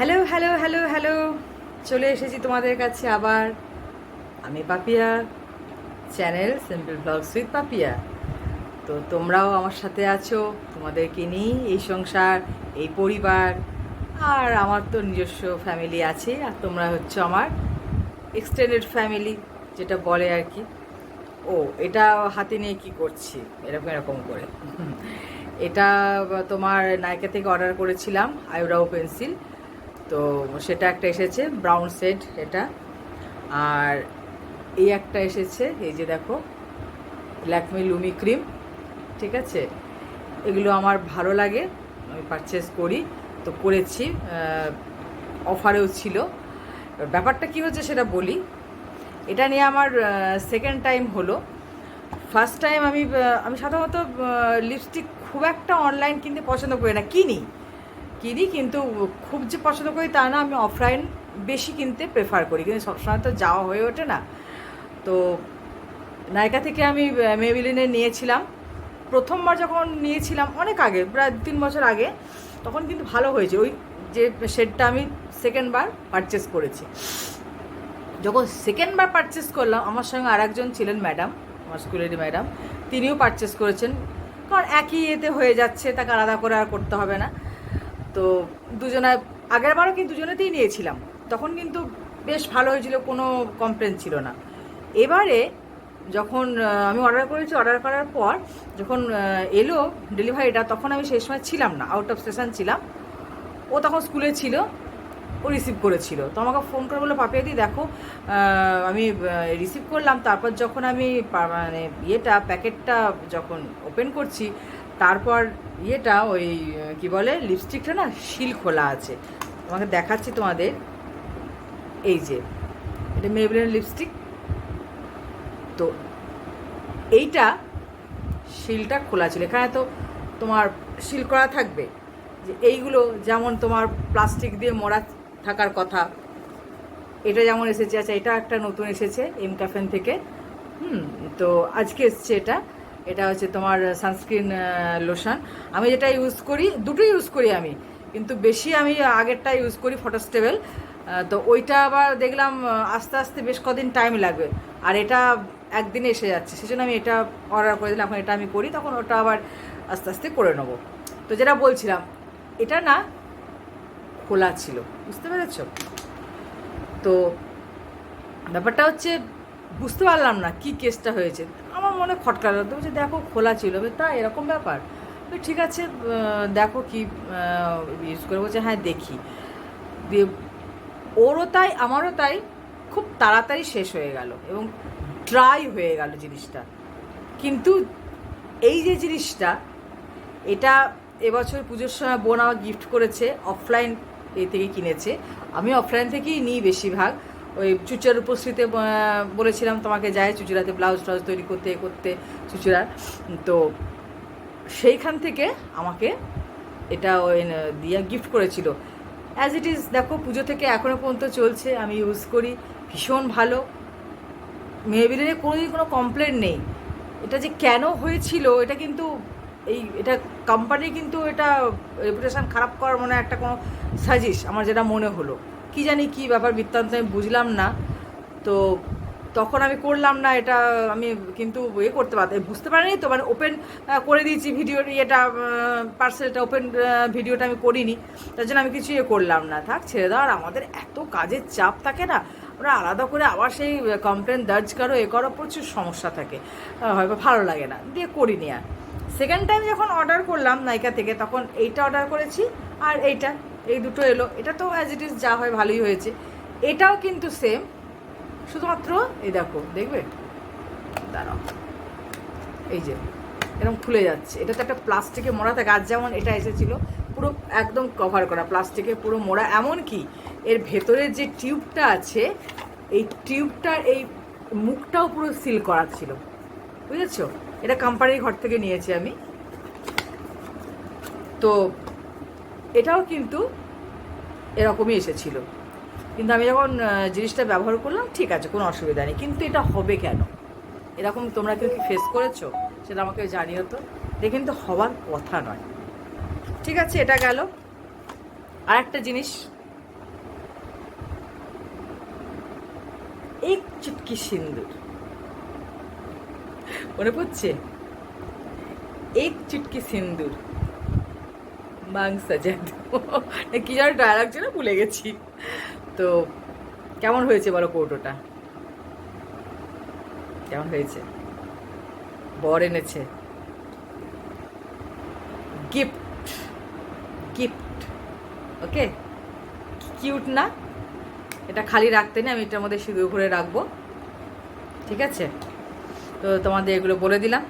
Hello hello hello hello. চলে এসেছি তোমাদের কাছে আবার। আমি Papiya, channel simple blog with Papiya. তো তোমরাও আমার সাথে আছো, তোমাদেরকে নিয়েই এই সংসার, এই পরিবার, আর আমার তো নিজস্ব ফ্যামিলি আছে, আর তোমরা হচ্ছে আমার এক্সটেন্ডেড ফ্যামিলি যেটা বলে আর কি। ও, এটা হাতে নিয়ে কি করছি? এরকম এরকম করে। এটা তোমার নাইকা থেকে অর্ডার করেছিলাম আইব্রাউ পেন্সিল। তো সেটা একটা এসেছে ব্রাউন সেট এটা। আর এই একটা এসেছে, এই যে দেখো ল্যাকমি লুমি ক্রিম ঠিক আছে? এগুলো আমার ভালো লাগে, আমি পারচেস করি। তো করেছি অফারেও ছিল। ব্যাপারটা কি হচ্ছে সেটা বলি। এটা নিয়ে আমার সেকেন্ড টাইম হলো। ফার্স্ট টাইম আমি আমি সাধারণত লিপস্টিক খুব একটা অনলাইন কিনতে পছন্দ করি না, কিনি। কিনি, কিন্তু খুব যে পছন্দ করি তা না, আমি অফলাইন বেশি কিনতে প্রেফার করি। কিন্তু সবসময় তো যাওয়া হয়ে ওঠে না। তো নায়িকা থেকে আমি মেবিলিনে নিয়েছিলাম। প্রথমবার যখন নিয়েছিলাম, অনেক আগে, প্রায় তিন বছর আগে, তখন কিন্তু ভালো হয়েছে। ওই যে শেডটা আমি সেকেন্ডবার পারচেস করেছি। যখন সেকেন্ডবার পারচেস করলাম, আমার সঙ্গে আর একজন ছিলেন ম্যাডাম আমার স্কুলেরই ম্যাডাম তিনিও পারচেস করেছেন। কারণ একই এতে হয়ে যাচ্ছে, তাকে আলাদা করে আর করতে হবে না। তো দুজনে আগের বারও কিন্তু দুজনেতেই নিয়েছিলাম। তখন কিন্তু বেশ ভালো হয়েছিল, কোনো কমপ্লেন ছিল না। এবারে যখন আমি অর্ডার করেছি অর্ডার করার পর যখন এলো ডেলিভারিটা তখন আমি সেই সময় ছিলাম না আউট অফ স্টেশন ছিলাম। ও তখন স্কুলে ছিল, ও রিসিভ করেছিল। তো আমাকে ফোন করে বলে পাপিয়া দি, দেখো আমি রিসিভ করলাম। তারপর যখন আমি মানে ইয়েটা প্যাকেটটা যখন ওপেন করছি তারপর ইয়েটা ওই, কি বলে লিপস্টিকটা না শিল খোলা আছে। তোমাকে দেখাচ্ছি তোমাদের। এই যে, এটা মেবলিন লিপস্টিক তো এইটা শিলটা খোলা ছিল। এখানে তো তোমার শিল করা থাকবে। যে এইগুলো যেমন তোমার প্লাস্টিক দিয়ে মরা থাকার কথা, এটা যেমন এসেছে। আচ্ছা এটা একটা নতুন এসেছে এম ক্যাফেন থেকে। হুম, তো আজকে এসছে এটা। এটা হচ্ছে তোমার সানস্ক্রিন লোশন আমি যেটা ইউজ করি দুটো ইউজ করি আমি। কিন্তু বেশি আমি আগেরটা ইউজ করি ফটোস্টেবল তো ওইটা আবার দেখলাম আস্তে আস্তে বেশ কদিন টাইম লাগবে। আর এটা একদিনে এসে যাচ্ছে। সেজন্য আমি এটা অর্ডার করে দিলাম। এখন এটা আমি করি, তখন ওটা আবার আস্তে আস্তে করে নেব। তো যেটা বলছিলাম, এটা না খোলা ছিল। বুঝতে পেরেছ? তো ব্যাপারটা হচ্ছে বুঝতে পারলাম না কি কেসটা হয়েছে। আমার মনে খটকা লাগতো বলছে, দেখো, খোলা ছিল। তা এরকম ব্যাপার? ঠিক আছে দেখো কি ইউজ করে। বলছে হ্যাঁ দেখি। দিয়ে ওরও তাই, আমারও তাই, খুব তাড়াতাড়ি শেষ হয়ে গেল এবং ড্রাই হয়ে গেল জিনিসটা। কিন্তু এই যে জিনিসটা, এটা এবছর পুজোর সময় বোন আমার গিফট করেছে অফলাইন এ থেকে কিনেছে। আমি অফলাইন থেকেই নিই বেশিরভাগ। ওই চুচুড়ার উপস্থিতে বলেছিলাম তোমাকে যায় চুচুড়াতে ব্লাউজ ট্লাউজ তৈরি করতে করতে চুচুড়ার। তো সেইখান থেকে আমাকে এটা দিয়ে গিফট করেছিল। অ্যাজ ইট ইজ দেখো, পুজো থেকে এখনও পর্যন্ত চলছে, আমি ইউজ করি, ভীষণ ভালো। মেহবিলের কোনোদিন কোনো কমপ্লেন নেই। এটা যে কেন হয়েছিল, এটা কিন্তু এই, এটা কোম্পানি কিন্তু এটা রেপুটেশন খারাপ করার মনে একটা কোনো সাজিস আমার যেটা মনে হলো। কি জানি কি ব্যাপার বৃত্তান্ত, আমি বুঝলাম না। তো তখন আমি করলাম না, এটা আমি কিন্তু ইয়ে করতে পারতাম। বুঝতে পারিনি তো মানে ওপেন করে দিয়েছি ভিডিও ইয়েটা পার্সেলটা ওপেন ভিডিওটা আমি করিনি। তার জন্য আমি কিছু ইয়ে করলাম না। থাক, ছেড়ে দাও, আর আমাদের এত কাজের চাপ থাকে না। ওরা আলাদা করে আবার সেই কমপ্লেন দার্জ করো, এ করো, প্রচুর সমস্যা থাকে। হয়তো ভালো লাগে না, দিয়ে করিনি আর। সেকেন্ড টাইম যখন অর্ডার করলাম নাইকা থেকে, তখন এইটা অর্ডার করেছি, আর এইটা এই দুটো এলো। এটা তো অ্যাজ ইট ইজ যা হয় ভালোই হয়েছে। এটাও কিন্তু সেম শুধুমাত্র এই দেখো, দেখবে? দাঁড়াও। এই যে এরকম খুলে যাচ্ছে। এটা তো একটা প্লাস্টিকে মোড়া থাকে। আজ যেমন এটা এসেছিল, পুরো একদম কভার করা। প্লাস্টিকে পুরো মোড়া। এমন কি এর ভেতরের যে টিউবটা আছে, এই টিউবটার এই মুখটাও পুরো সিল করা ছিল। বুঝেছ? এটা কোম্পানির ঘর থেকে নিয়েছি আমি। তো এটাও কিন্তু এরকমই এসেছিল। কিন্তু আমি যখন জিনিসটা ব্যবহার করলাম, ঠিক আছে, কোনো অসুবিধা নেই। কিন্তু এটা হবে কেন? এরকম তোমরা কেউ কি ফেস করেছ? সেটা আমাকে জানিও তো। এটা কিন্তু হওয়ার কথা নয়। ঠিক আছে, এটা গেল। আর একটা জিনিস। এক চুটকি সিন্দুর। মনে পড়ছে? এক চুটকি সিন্দুর। মাং সাজা দো। না কি যেন ডায়লগ ছিল, ভুলে গেছি। তো কেমন হয়েছে বলো কৌটোটা কেমন হয়েছে? বর এনেছে। গিফট গিফট ওকে কিউট না? এটা খালি রাখতে নেই, আমি এটার মধ্যে সিঁদুর ভরে রাখব। ঠিক আছে? তো তোমাদের এগুলো বলে দিলাম।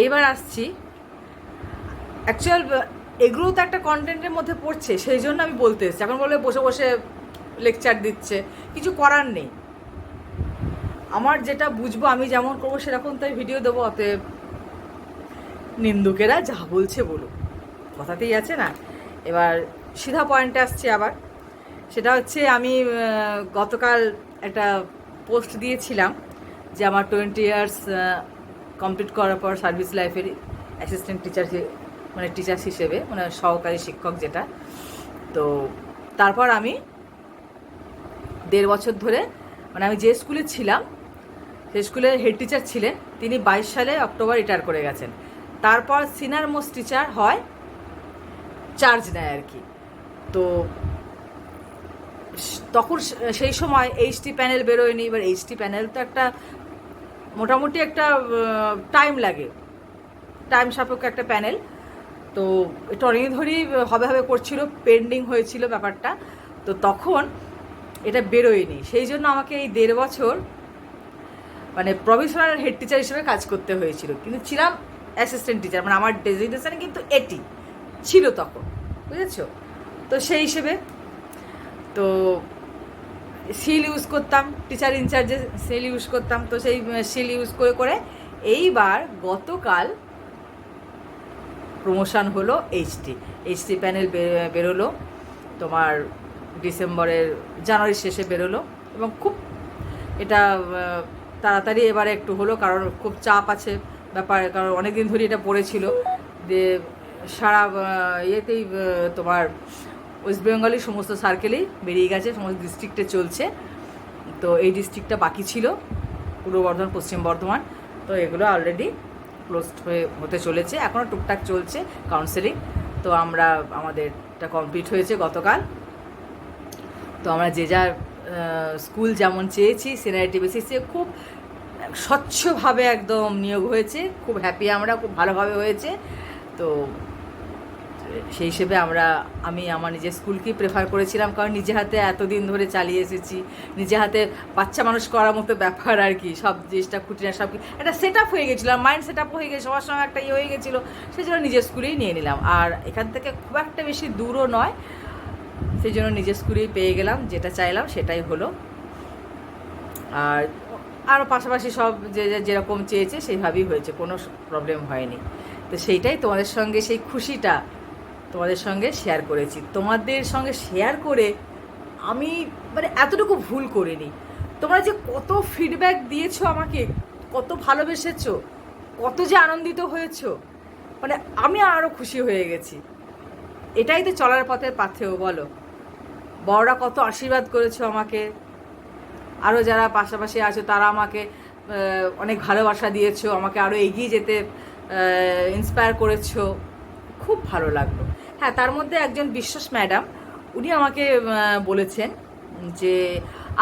এইবার আসছি অ্যাকচুয়াল এগুলো তো একটা কন্টেন্টের মধ্যে পড়ছে, সেই জন্য আমি বলতে এসেছি। এখন বলে বসে বসে লেকচার দিচ্ছে, কিছু করার নেই। আমার যেটা বুঝব, আমি যেমন করব, সেরকম তাই ভিডিও দেবো, অতএব নিন্দুকেরা যা বলছে বলুক। কথাতেই আছে না? এবার সিধা পয়েন্টে আসছে আবার। সেটা হচ্ছে, আমি গতকাল একটা পোস্ট দিয়েছিলাম যে আমার টোয়েন্টি ইয়ার্স কমপ্লিট করার পর সার্ভিস লাইফের অ্যাসিস্ট্যান্ট টিচার মানে টিচার হিসেবে মানে সহকারী শিক্ষক যেটা। তো তারপর আমি দেড় বছর ধরে মানে আমি যে স্কুলে ছিলাম, সেই স্কুলের হেড টিচার ছিলেন, তিনি বাইশ সালে অক্টোবর রিটায়ার করে গেছেন। তারপর সিনিয়র মোস্ট টিচার হয় চার্জ নেয় আর কি। তো তখন সেই সময় এইচটি প্যানেল বেরোয়নি, এবার এইচটি প্যানেল তো একটা মোটামুটি একটা টাইম লাগে। টাইম সাপেক্ষ একটা প্যানেল তো এটা অনেক ধরেই হবে হবে করছিল পেন্ডিং হয়েছিল ব্যাপারটা। তো তখন এটা বেরোয়নি। সেই জন্য আমাকে এই দেড় বছর মানে প্রফেশনাল হেড টিচার হিসেবে কাজ করতে হয়েছিল। কিন্তু ছিলাম অ্যাসিস্ট্যান্ট টিচার মানে আমার ডেজিগনেশন কিন্তু এটি ছিল তখন, বুঝেছ? তো সেই হিসেবে তো সিল ইউজ করতাম টিচার ইনচার্জে সিল ইউজ করতাম। তো সেই সিল ইউজ করে করে এইবার গতকাল প্রমোশন হলো এইচটি এইচটি প্যানেল বেরোলো, তোমার ডিসেম্বরের, জানুয়ারির শেষে বেরোলো এবং খুব এটা তাড়াতাড়ি এবারে একটু হলো কারণ খুব চাপ আছে ব্যাপার, কারণ অনেক দিন ধরেই এটা পড়েছিল যে সারা ইয়েতেই তোমার ওয়েস্ট বেঙ্গলের সমস্ত সার্কেলেই বেরিয়ে গেছে, সমস্ত ডিস্ট্রিক্টে চলছে। তো এই ডিস্ট্রিক্টটা বাকি ছিল, পূর্ব বর্ধমান, পশ্চিম বর্ধমান। তো এগুলো অলরেডি ক্লোজড হয়ে হতে চলেছে। এখনও টুকটাক চলছে কাউন্সেলিং তো আমরা, আমাদেরটা কমপ্লিট হয়েছে গতকাল। তো আমরা যে যার স্কুল যেমন চেয়েছি সিনিয়রিটি বেসিসে খুব স্বচ্ছভাবে একদম নিয়োগ হয়েছে। খুব হ্যাপি আমরা খুব ভালোভাবে হয়েছে। তো সেই হিসেবে আমরা, আমি আমার নিজের স্কুলকেই প্রেফার করেছিলাম, কারণ নিজে হাতে এতদিন ধরে চালিয়ে এসেছি, নিজে হাতে বাচ্চা মানুষ করার মতো ব্যাপার আর কি, সব জিনিসটা খুঁটিনা সব একটা সেট আপ হয়ে গেছিল মাইন্ড সেট আপ হয়ে গেছে, সবার সঙ্গে একটা ইয়ে হয়ে গেছিল সেই জন্য নিজের স্কুলেই নিয়ে নিলাম। আর এখান থেকে খুব একটা বেশি দূরও নয় সেই জন্য নিজের স্কুলেই পেয়ে গেলাম, যেটা চাইলাম সেটাই হলো। আর আরও পাশাপাশি সব যে- যেরকম চেয়েছে, সেইভাবেই হয়েছে, কোনো প্রবলেম হয়নি। তো সেইটাই তোমাদের সঙ্গে সেই খুশিটা তোমাদের সঙ্গে শেয়ার করেছি। তোমাদের সঙ্গে শেয়ার করে আমি মানে এতটুকু ভুল করিনি। তোমরা যে কত ফিডব্যাক দিয়েছ আমাকে, কত ভালোবেসেছো, কত যে আনন্দিত হয়েছো মানে আমি আরও খুশি হয়ে গেছি। এটাই তো চলার পথের পাথেও বলো। বড়রা কত আশীর্বাদ করেছ আমাকে। আরও যারা পাশাপাশি আছো, তারা আমাকে অনেক ভালোবাসা দিয়েছ, আমাকে আরও এগিয়ে যেতে ইন্সপায়ার করেছ। খুব ভালো লাগল। হ্যাঁ তার মধ্যে একজন বিশ্বাস ম্যাডাম, উনি আমাকে বলেছেন যে,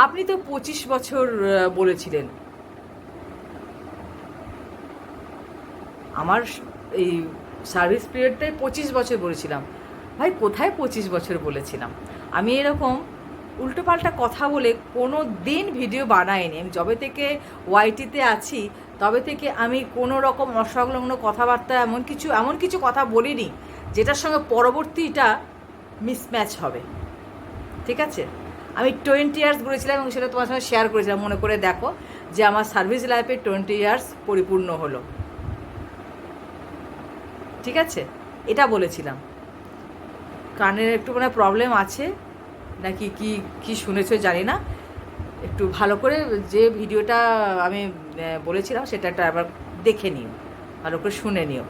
আপনি তো পঁচিশ বছর বলেছিলেন। আমার এই সার্ভিস পিরিয়ডটাই পঁচিশ বছর বলেছিলাম। ভাই, কোথায় পঁচিশ বছর বলেছিলাম? আমি এরকম উল্টোপাল্টা কথা বলে কোনো দিন ভিডিও বানাইনি। আমি যবে থেকে ওয়াইটিতে আছি, তবে থেকে আমি কোনো রকম অসংলগ্ন কথাবার্তা, এমন কিছু এমন কিছু কথা বলিনি। যেটার সঙ্গে পরবর্তীটা মিসম্যাচ হবে। ঠিক আছে? আমি টোয়েন্টি ইয়ার্স বলেছিলাম এবং সেটা তোমার সঙ্গে শেয়ার করেছিলাম। মনে করে দেখো যে আমার সার্ভিস লাইফে টোয়েন্টি ইয়ার্স পরিপূর্ণ হলো। ঠিক আছে? এটা বলেছিলাম। কানের একটু মানে প্রবলেম আছে? নাকি কি কি শুনেছো জানি না। একটু ভালো করে যে ভিডিওটা আমি বলেছিলাম সেটা একটা আবার দেখে নিও। ভালো করে শুনে নিও।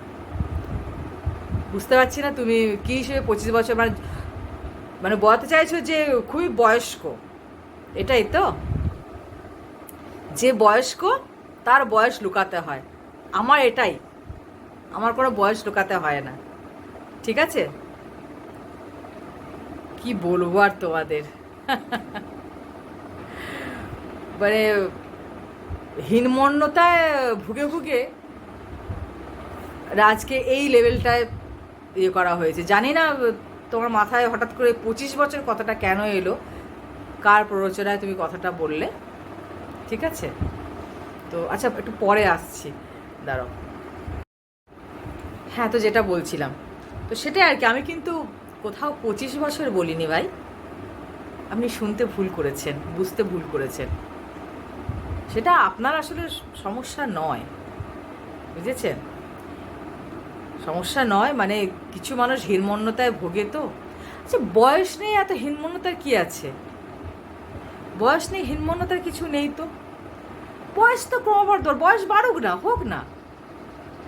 বুঝতে পারছি না তুমি কী হিসেবে পঁচিশ বছর মানে মানে বলতে চাইছো যে খুবই বয়স্ক, এটাই তো? যে বয়স্ক তার বয়স লুকাতে হয়। আমার এটাই, আমার কোনো বয়স লুকাতে হয় না। ঠিক আছে? কি বলব আর তোমাদের? মানে হীনমন্যতায় ভুগে ভুগে আজকে এই লেভেলটায় ইয়ে করা হয়েছে। জানি না তোমার মাথায় হঠাৎ করে পঁচিশ বছর কথাটা কেন এলো? কার প্ররোচনায় তুমি কথাটা বললে? ঠিক আছে? তো আচ্ছা একটু পরে আসছি। দাঁড়াও। হ্যাঁ তো যেটা বলছিলাম। তো সেটাই আর কি, আমি কিন্তু কোথাও পঁচিশ বছর বলিনি ভাই। আপনি শুনতে ভুল করেছেন, বুঝতে ভুল করেছেন। সেটা আপনার আসলে সমস্যা নয়। বুঝেছেন? সমস্যা নয় মানে কিছু মানুষ হীনমন্যতায় ভোগে তো। আচ্ছা বয়স নেই এত হীনমন্যতার কি আছে? বয়স নেই হীনমন্যতার কিছু নেই তো। বয়স তো ক্রমবর্ধন বয়স বাড়ুক না, হোক না।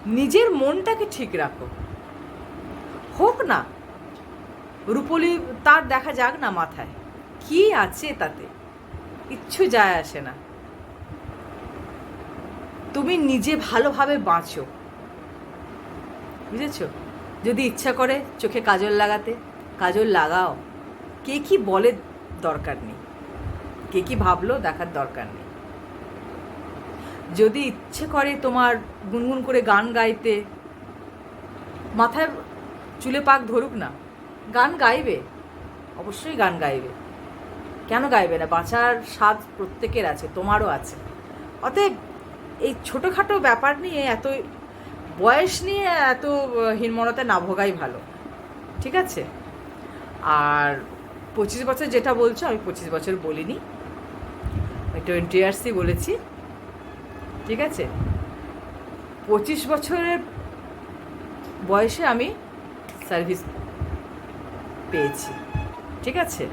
নিজের মনটাকে ঠিক রাখো। হোক না। রূপলি, তার দেখা যাক না মাথায়। কি আছে তাতে? কিচ্ছু যায় আসে না। তুমি নিজে ভালোভাবে বাঁচো। বুঝেছ? যদি ইচ্ছা করে চোখে কাজল লাগাতে, কাজল লাগাও। কে কি বলে দরকার নেই। কে কি ভাবলো দেখার দরকার নেই। যদি ইচ্ছে করে তোমার গুনগুন করে গান গাইতে, মাথায় চুলে পাক ধরুক না, গান গাইবে। অবশ্যই গান গাইবে। কেন গাইবে না? বাঁচার স্বাদ প্রত্যেকের আছে, তোমারও আছে। অতএব এই ছোটোখাটো ব্যাপার নিয়ে এত বয়স নিয়ে এত হীনমনতা না ভোগাই ভালো। ঠিক আছে? আর পঁচিশ বছর যেটা বলছো, আমি পঁচিশ বছর বলিনি। টোয়েন্টি ইয়ার্সই বলেছি। ঠিক আছে? পঁচিশ বছরের বয়সে আমি সার্ভিস পেয়েছি। ঠিক আছে?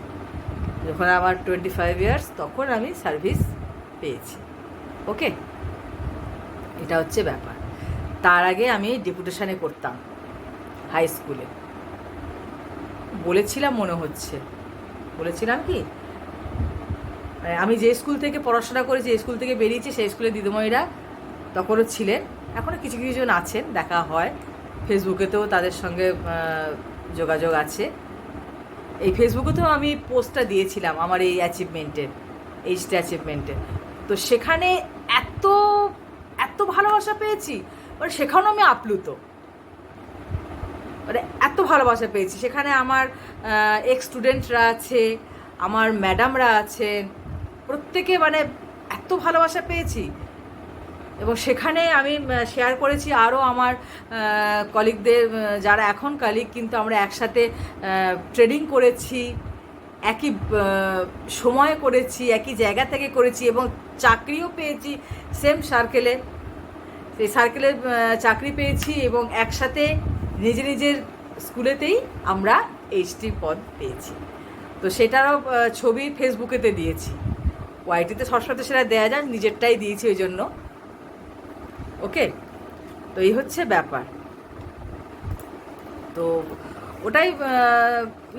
যখন আমার টোয়েন্টি ফাইভ ইয়ার্স তখন আমি সার্ভিস পেয়েছি। ওকে এটা হচ্ছে ব্যাপার। তার আগে আমি ডেপুটেশনে করতাম হাই স্কুলে বলেছিলাম মনে হচ্ছে। বলেছিলাম কি? মানে আমি যে স্কুল থেকে পড়াশোনা করেছি যে স্কুল থেকে বেরিয়েছি, সেই স্কুলে দিদিমণিরা তখনও ছিলেন। এখনও কিছু কিছু জন আছেন, দেখা হয়। ফেসবুকেতেও তাদের সঙ্গে যোগাযোগ আছে। এই ফেসবুকেতেও আমি পোস্টটা দিয়েছিলাম, আমার এই অ্যাচিভমেন্টের এইচটা অ্যাচিভমেন্টের তো সেখানে এত এত ভালোবাসা পেয়েছি। মানে সেখানেও আমি আপ্লুত। মানে এত ভালোবাসা পেয়েছি। সেখানে আমার এক্স স্টুডেন্টরা আছে, আমার ম্যাডামরা আছেন, প্রত্যেকে মানে এত ভালোবাসা পেয়েছি। এবং সেখানে আমি শেয়ার করেছি আরও আমার কলিগদের যারা এখন কলিগ কিন্তু আমরা একসাথে ট্রেডিং করেছি, একই সময় করেছি, একই জায়গা থেকে করেছি এবং চাকরিও পেয়েছি সেম সার্কেলে সেই সার্কেলে চাকরি পেয়েছি এবং একসাথে নিজে নিজের স্কুলেতেই আমরা এইচটি পদ পেয়েছি। তো সেটারও ছবি ফেসবুকেতে দিয়েছি। ওয়াইটিতে সবসময় সেটা দেওয়া যায়, নিজেরটাই দিয়েছি ওই জন্য। ওকে? তো এই হচ্ছে ব্যাপার। তো ওটাই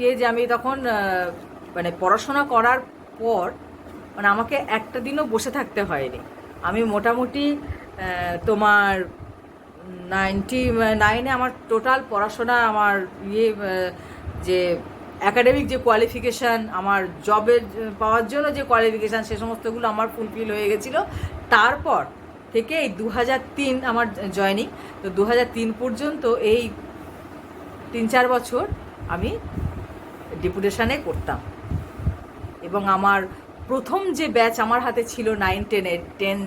ইয়ে যে আমি তখন মানে পড়াশোনা করার পর মানে আমাকে একটা দিনও বসে থাকতে হয়নি। আমি মোটামুটি তোমার নাইনটি নাইনে আমার টোটাল পড়াশোনা, আমার ইয়ে যে অ্যাকাডেমিক যে কোয়ালিফিকেশান আমার জবের পাওয়ার জন্য যে কোয়ালিফিকেশান সে সমস্তগুলো আমার ফুলফিল হয়ে গেছিল। তারপর থেকে এই দু তিন আমার জয়নিং তো দু তিন পর্যন্ত এই তিন চার বছর আমি ডেপুটেশনে করতাম। এবং আমার প্রথম যে ব্যাচ আমার হাতে ছিল নাইন টেনের টেন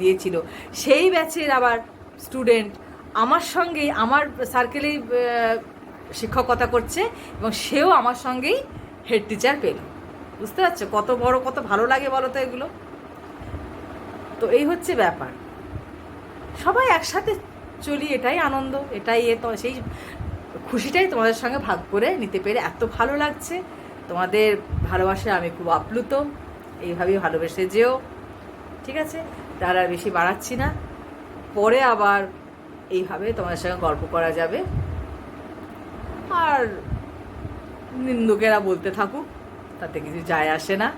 দিয়েছিল, সেই ব্যাচের আবার স্টুডেন্ট আমার সঙ্গেই, আমার সার্কেলেই শিক্ষকতা করছে এবং সেও আমার সঙ্গেই হেড টিচার পেল। বুঝতে পারছ? কত বড়, কত ভালো লাগে বলো তো এগুলো? তো এই হচ্ছে ব্যাপার। সবাই একসাথে চলি, এটাই আনন্দ, এটাই এ তো, সেই খুশিটাই তোমাদের সঙ্গে ভাগ করে নিতে পেরে এত ভালো লাগছে। তোমাদের ভালোবাসা আমি খুব আপ্লুত। এইভাবেই ভালোবেসে যেও। ঠিক আছে? তার আর বেশি বাড়াচ্ছি না। পরে আবার এইভাবে তোমাদের সঙ্গে গল্প করা যাবে। আর নিন্দুকেরা বলতে থাকুক, তাতে কিছু যায় আসে না।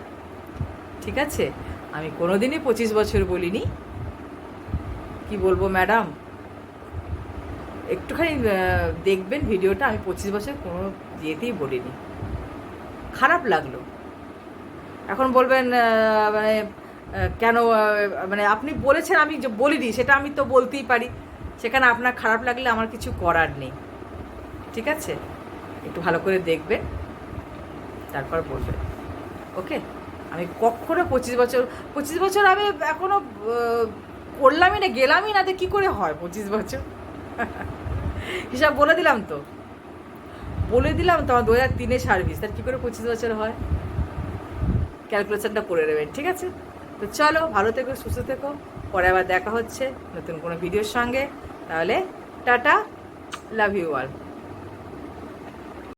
ঠিক আছে? আমি কোনোদিনই পঁচিশ বছর বলিনি। কি বলব ম্যাডাম? একটুখানি দেখবেন ভিডিওটা। আমি পঁচিশ বছর কোনো ইয়েতেই বলিনি। খারাপ লাগল। এখন বলবেন মানে কেন মানে আপনি বলেছেন আমি যে বলিনি সেটা আমি তো বলতেই পারি। সেখানে আপনার খারাপ লাগলে আমার কিছু করার নেই। ঠিক আছে? একটু ভালো করে দেখবেন তারপর বলবেন। ওকে? আমি কখনো পঁচিশ বছর পঁচিশ বছর আমি এখনও আহ, করলামই না গেলামই না কী করে হয় পঁচিশ বছর? হিসাব বলে দিলাম তো। বলে দিলাম তো আমার দু হাজার তিনে সার্ভিস তার কী করে পঁচিশ বছর হয়? ক্যালকুলেশনটা করে নেবেন, ঠিক আছে? তো চলো, ভালো থেকো, সুস্থ থেকো। পরে আবার দেখা হচ্ছে নতুন কোনো ভিডিওর সঙ্গে। তাহলে টাটা লাভ ইউ অল